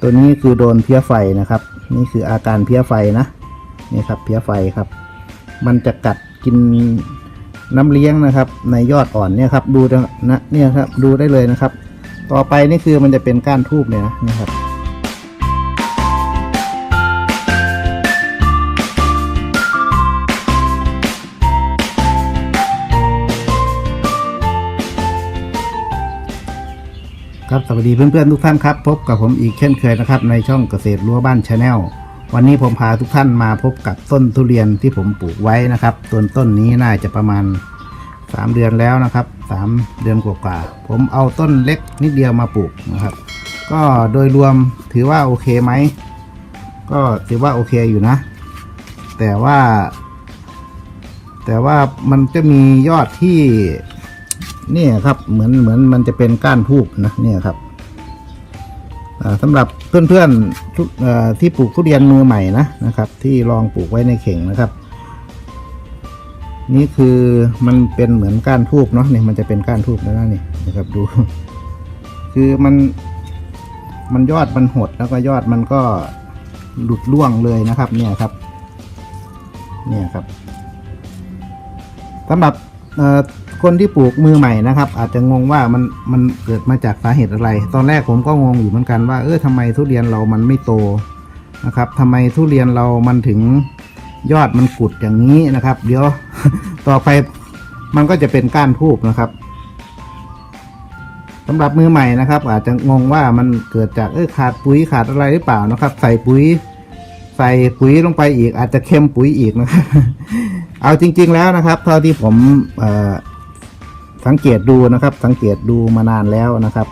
ตัวนี้คือโดนเพี้ยไฟนะครับ นี่คืออาการเพี้ยไฟนะนี่ครับเพี้ยไฟครับ มันจะกัดกินน้ำเลี้ยงนะครับ ในยอดอ่อนเนี่ยครับดูนะเนี่ยครับดูได้เลยนะครับ ต่อไปนี่คือมันจะเป็นก้านทูบเนี่ยนะนี่ครับ ครับสวัสดีเพื่อนๆทุกท่านครับ พบกับผมอีกเช่นเคยนะครับ ในช่องเกษตรรั้วบ้านชาแนลวันนี้ผมพาทุกท่านมาพบกับต้นทุเรียนที่ผมปลูกไว้นะครับต้นต้นนี้น่าจะประมาณ 3 เดือนแล้วนะครับ 3 เดือนกว่าๆผมเอาต้นเล็กนิดเดียวมาปลูกนะครับ ก็โดยรวมถือว่าโอเคไหมก็ถือว่าโอเคอยู่นะ แต่ว่า แต่ว่ามันจะมียอดที่ เนี่ยครับเหมือนเหมือนมันจะเป็นก้านทูบนะเนี่ยครับสำหรับเพื่อนๆที่ปลูกทุเรียนมือใหม่นะนะครับ ที่ลองปลูกไว้ในเข่งนะครับ นี่คือมันเป็นเหมือนก้านทูบเนาะเนี่ยมันจะเป็นก้านทูบแล้วนะนี่นะครับดู คือมัน มันยอดมันหดแล้วก็ยอดมันก็หลุดร่วงเลยนะครับ เนี่ยครับ เนี่ยครับสำหรับ คนที่ปลูกมือใหม่นะครับ อาจจะงงว่ามันมันเกิดมาจากสาเหตุอะไร ตอนแรกผมก็งงอยู่เหมือนกันว่าเออทำไมทุเรียนเรามันไม่โตนะครับทำไมทุเรียนเรามันถึงยอดมันกุดอย่างนี้นะครับ เดี๋ยวต่อไปมันก็จะเป็นก้านทูบนะครับสำหรับมือใหม่นะครับ อาจจะงงว่ามันเกิดจากเออขาดปุ๋ยขาดอะไรหรือเปล่านะครับ ใส่ปุ๋ย ใส่ปุ๋ยลงไปอีก อาจจะเค็มปุ๋ยอีกนะครับ เอาจริง ๆแล้วนะครับ เท่าที่ผมเออ สังเกตดูนะครับ สังเกตดูมานานแล้วนะครับ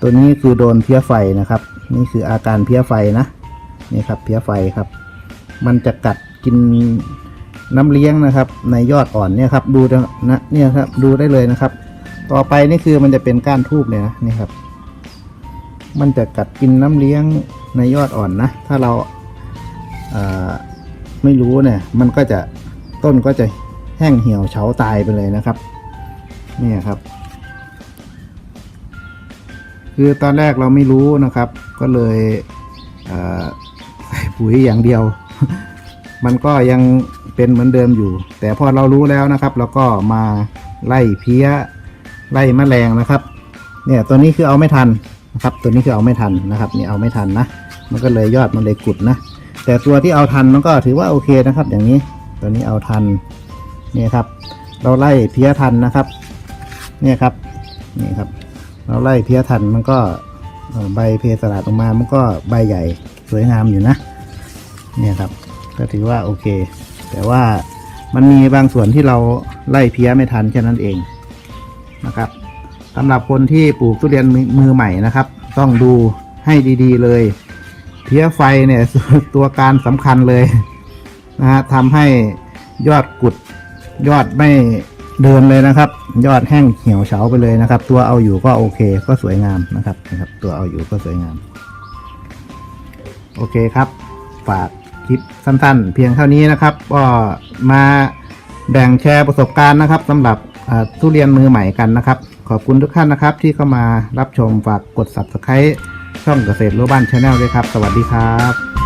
ตัวนี้คือโดนเพี้ยไฟนะครับ นี่คืออาการเพี้ยไฟนะนี่ครับเพี้ยไฟครับ มันจะกัดกินน้ำเลี้ยงนะครับ ในยอดอ่อนเนี่ยครับ ดูนะเนี่ยครับดูได้เลยนะครับ ต่อไปนี่คือมันจะเป็นก้านทูบเลยนะนี่ครับ มันจะกัดกินน้ำเลี้ยงในยอดอ่อนนะ ถ้าเราไม่รู้เนี่ย มันก็จะต้นก็จะ แห้งเหี่ยวเฉาตายไปเลยนะครับนี่ครับ คือตอนแรกเราไม่รู้นะครับ ก็เลยใส่ปุ๋ยอย่างเดียว มันก็ยังเป็นเหมือนเดิมอยู่ แต่พอเรารู้แล้วนะครับ เราก็มาไล่เพี้ยไล่แมลงนะครับ เนี่ยตัวนี้คือเอาไม่ทันนะครับ ตัวนี้คือเอาไม่ทันนะครับนี่เอาไม่ทันนะมันก็เลยยอดมันเลยกุดนะ แต่ตัวที่เอาทันมันก็ถือว่าโอเคนะครับ อย่างนี้ตัวนี้เอาทัน เนี่ยครับ เราไล่เพี้ยทันนะครับ เนี่ยครับนี่ครับ เราไล่เพี้ยทันมันก็ใบเพสลัดออกมามันก็ใบใหญ่สวยงามอยู่นะ เนี่ยครับ ก็ถือว่าโอเค แต่ว่ามันมีบางส่วนที่เราไล่เพี้ยไม่ทันแค่นั้นเองนะครับสำหรับคนที่ปลูกทุเรียนมือมือใหม่นะครับ ต้องดูให้ดีๆเลย เพี้ยไฟเนี่ยตัวการสำคัญเลยนะฮะทำให้ยอดกุด ยอดไม่เดินเลยนะครับ ยอดแห้งเหี่ยวเฉาไปเลยนะครับ ตัวเอาอยู่ก็โอเคก็สวยงามนะครับนะครับ ตัวเอาอยู่ก็สวยงาม โอเคครับ ฝากคลิปสั้นๆ เพียงเท่านี้นะครับ ก็มาแบ่งแชร์ประสบการณ์นะครับสำหรับทุเรียนมือใหม่กันนะครับ ขอบคุณทุกท่านนะครับ ที่เข้ามารับชมฝากกด subscribe ช่องเกษตรรั้วบ้านชาแนลด้วยครับ สวัสดีครับ